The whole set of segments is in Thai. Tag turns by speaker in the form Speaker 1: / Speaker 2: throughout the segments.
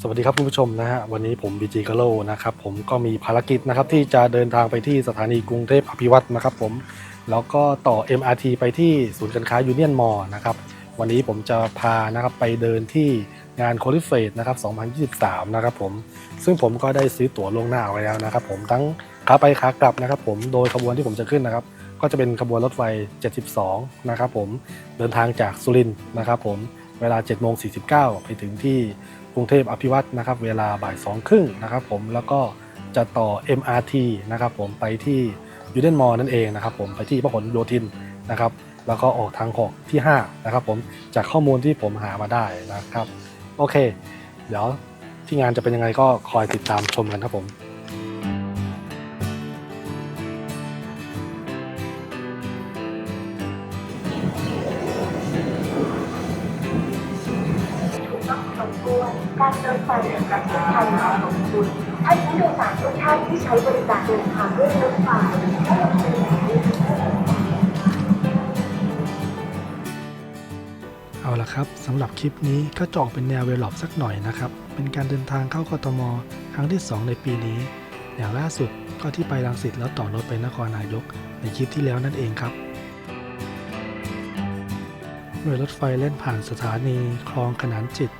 Speaker 1: สวัสดีครับคุณผู้ชมนะฮะวันนี้ผมบีจีกะโลนะครับผมก็มีภารกิจนะครับที่จะเดินทางไปที่สถานีกรุงเทพอภิวัตนะครับผมแล้วก็ต่อ MRT ไปที่ศูนย์การค้ายูเนียนมอนะครับวันนี้ผมจะพานะครับไปเดินที่งานโคลิเฟสนะครับ 2023 นะครับผมซึ่งผมก็ได้ซื้อตั๋วล่วงหน้าเอาไว้แล้วนะครับผมทั้งขาไปขากลับนะครับผมโดยขบวนที่ผมจะขึ้นนะครับ ก็จะเป็นขบวนรถไฟ 72 นะครับผมเดินทางจากสุรินทร์นะครับผมเวลา 7 โมง 49 ไปถึงที่ กรุงเทพอภิวัตนะครับเวลาบ่ายสองครึ่งนะครับผมแล้วก็จะต่อ MRT นะครับผมไปที่ยูเดนมอลนั่นเองนะครับผมไปที่พหลโยธินนะครับ แล้วก็ออกทางหอกที่ 5 นะครับผมจากข้อมูลที่ผมหามาได้นะครับ โอเค เดี๋ยวที่งานจะเป็นยังไงก็คอยติดตามชมกันครับผม
Speaker 2: รเดินไฟในประเทศไทยของคุณท่านผู้โดยสารทุกท่านที่ใช้บริการเดินทางด้วยรถไฟ
Speaker 3: เอาละครับสำหรับคลิปนี้ก็จอกเป็นแนวเวลลอปสักหน่อยนะครับ เป็นการเดินทางเข้ากทม ครั้งที่ 2 ในปีนี้ อย่างล่าสุดก็ที่ไปรังสิตแล้วต่อรถไปนครนายก ในคลิปที่แล้วนั่นเองครับเมื่อรถไฟเล่นผ่านสถานีคลองขนานจิต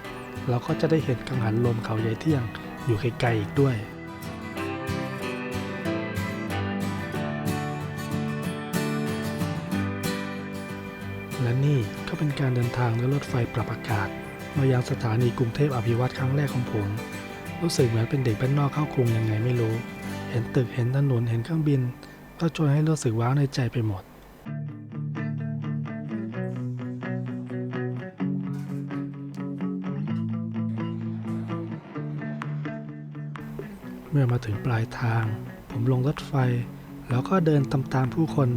Speaker 3: เราก็จะได้เห็นกังหันลมเขาใหญ่เที่ยงอยู่ไกลๆอีกด้วยและนี่ก็เป็นการเดินทางด้วยรถไฟปรับอากาศ มายังสถานีกรุงเทพอภิวัตครั้งแรกของผม รู้สึกเหมือนเป็นเด็กบ้านนอกเข้ากรุงยังไงไม่รู้ เห็นตึกเห็นถนนเห็นเครื่องบิน ก็ชวนให้รู้สึกว้าวในใจไปหมด เมื่อมาถึงปลายทาง ผมลงรถไฟ แล้วก็เดินตามตามๆผู้คน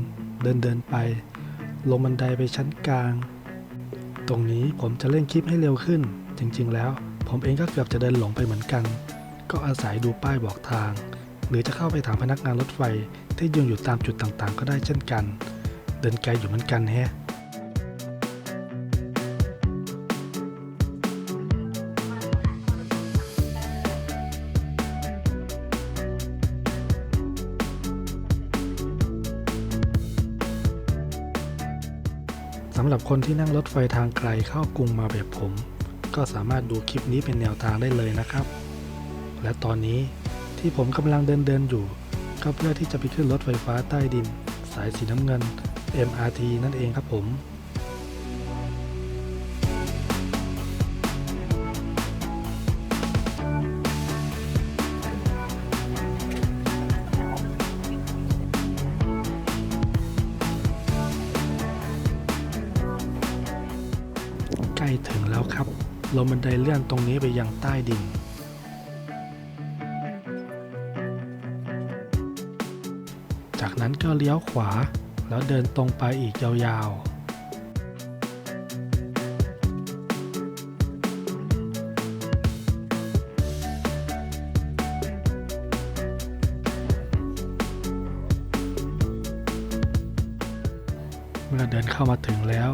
Speaker 3: เดินเดินไป ลงบันไดไปชั้นกลาง ตรงนี้ผมจะเล่นคลิปให้เร็วขึ้น จริง ๆ แล้ว ผมเองก็เกือบจะเดินหลงไปเหมือนกัน ก็อาศัยดูป้ายบอกทาง หรือจะเข้าไปถามพนักงานรถไฟที่ยืนอยู่ตามจุดต่างๆ ก็ได้เช่นกัน เดินไกลอยู่เหมือนกันแฮะำหรับคนที่นั่งรถไฟทางไกลเข้ากรุงมาแบบผม ก็สามารถดูคลิปนี้เป็นแนวทางได้เลยนะครับ และตอนนี้ที่ผมกำลังเดินเดินอยู่ ก็เพื่อที่จะไปขึ้นรถไฟฟ้าใต้ดิน สายสีน้ำเงิน MRT นั่นเองครับผม ลงบันไดเลื่อนตรงนี้ไปยังใต้ดิน จากนั้นก็เลี้ยวขวาแล้วเดินตรงไปอีกยาวๆเมื่อเดินเข้ามาถึงแล้ว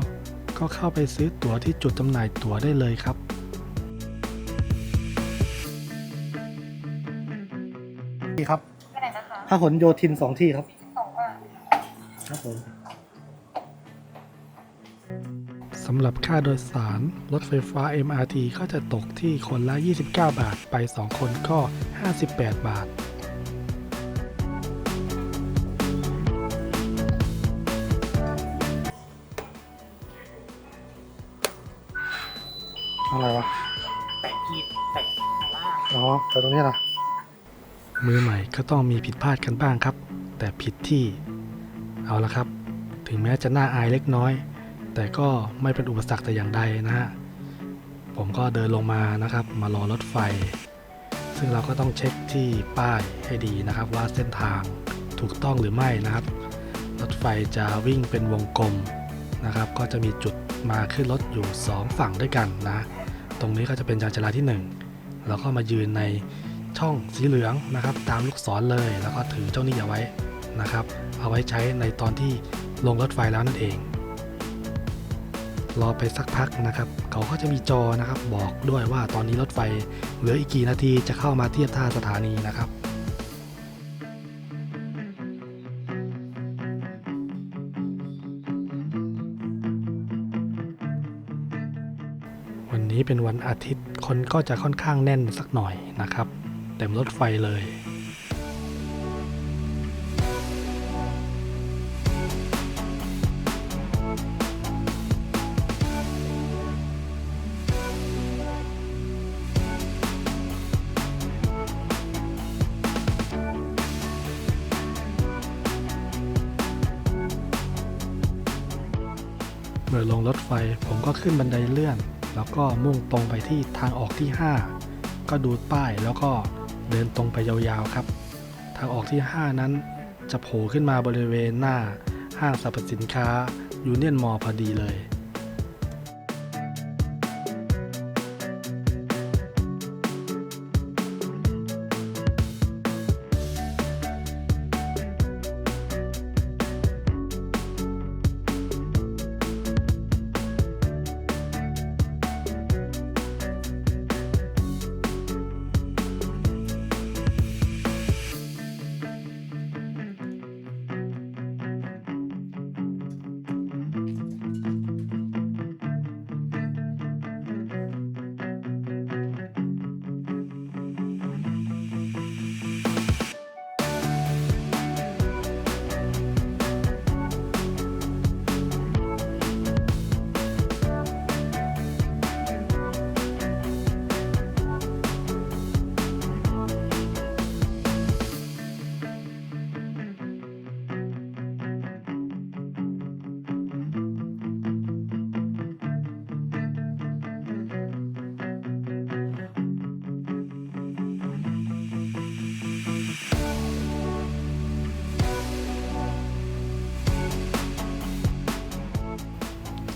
Speaker 3: ก็เข้าไปซื้อตั๋วที่จุดจำหน่ายตั๋วได้เลยครับ
Speaker 1: ที่ครับ
Speaker 4: ไปไหนนะคะ
Speaker 1: พหลโยธินสองที่ครับ
Speaker 4: สองบาท
Speaker 1: ครับผม
Speaker 3: สำหรับค่าโดยสาร รถไฟฟ้า MRT ก็จะตกที่คนละ 29 บาท ไป 2 คนก็ 58 บาท
Speaker 1: อะไรวะ
Speaker 4: แปะขีดแปะล่า
Speaker 1: อ๋อแต่ตรงนี้นะ
Speaker 3: มือใหม่ก็ต้องมีผิดพลาดกันบ้างครับ แต่ผิดที่เอาละครับ ถึงแม้จะน่าอายเล็กน้อย แต่ก็ไม่เป็นอุปสรรคแต่อย่างใดนะฮะผมก็เดินลงมานะครับ มารอรถไฟ ซึ่งเราก็ต้องเช็คที่ป้ายให้ดีนะครับ ว่าเส้นทางถูกต้องหรือไม่นะครับ รถไฟจะวิ่งเป็นวงกลมนะครับ ก็จะมีจุดมาขึ้นรถอยู่ 2 ฝั่งด้วยกันนะ ตรงนี้ก็จะเป็นจราจรที่ 1 แล้วก็มายืนใน ช่องสีเหลืองนะครับ ตามลูกศรเลยแล้วก็ถือเจ้าหนี้เอาไว้นะครับ เอาไว้ใช้ในตอนที่ลงรถไฟแล้วนั่นเอง รอไปสักพักนะครับ เขาก็จะมีจอนะครับ บอกด้วยว่าตอนนี้รถไฟเหลืออีกกี่นาทีจะเข้ามาเทียบท่าสถานีนะครับวันนี้เป็นวันอาทิตย์คนก็จะค่อนข้างแน่นสักหน่อยนะครับ เต็มรถไฟเลยเมื่อลงรถไฟผมก็ขึ้นบันไดเลื่อน แล้วก็มุ่งตรงไปที่ทางออกที่ 5 ก็ดูป้ายแล้วก็ เดินตรงไปยาวๆครับ ทางออกที่ 5 นั้นจะโผล่ขึ้นมาบริเวณหน้าห้างสรรพสินค้ายูเนียนมอพอดีเลย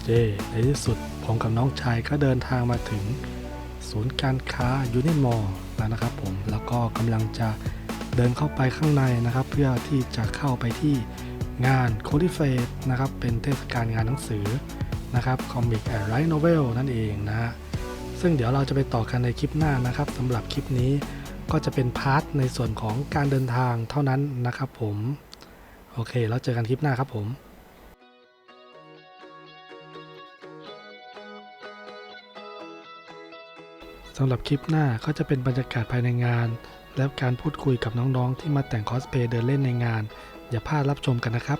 Speaker 3: เจ ในที่สุดผมกับน้องชายก็เดินทางมาถึงศูนย์การค้ายูนียนมอลแล้วนะครับผมแล้วก็กำลังจะเดินเข้าไปข้างในนะครับ เพื่อที่จะเข้าไปที่งานโคดิเฟสนะครับ เป็นเทศกาลงานหนังสือนะครับคอมิกแอนด์ไรท์โนเวลนั่นเองนะฮะซึ่งเดี๋ยวเราจะไปต่อกันในคลิปหน้านะครับสำหรับคลิปนี้ก็จะเป็นพาร์ทในส่วนของการเดินทางเท่านั้นนะครับผม โอเค แล้วเจอกันคลิปหน้าครับผม สำหรับคลิปหน้าก็จะเป็นบรรยากาศภายในงาน และการพูดคุยกับน้องๆที่มาแต่งคอสเพลย์เดินเล่นในงาน อย่าพลาดรับชมกันนะครับ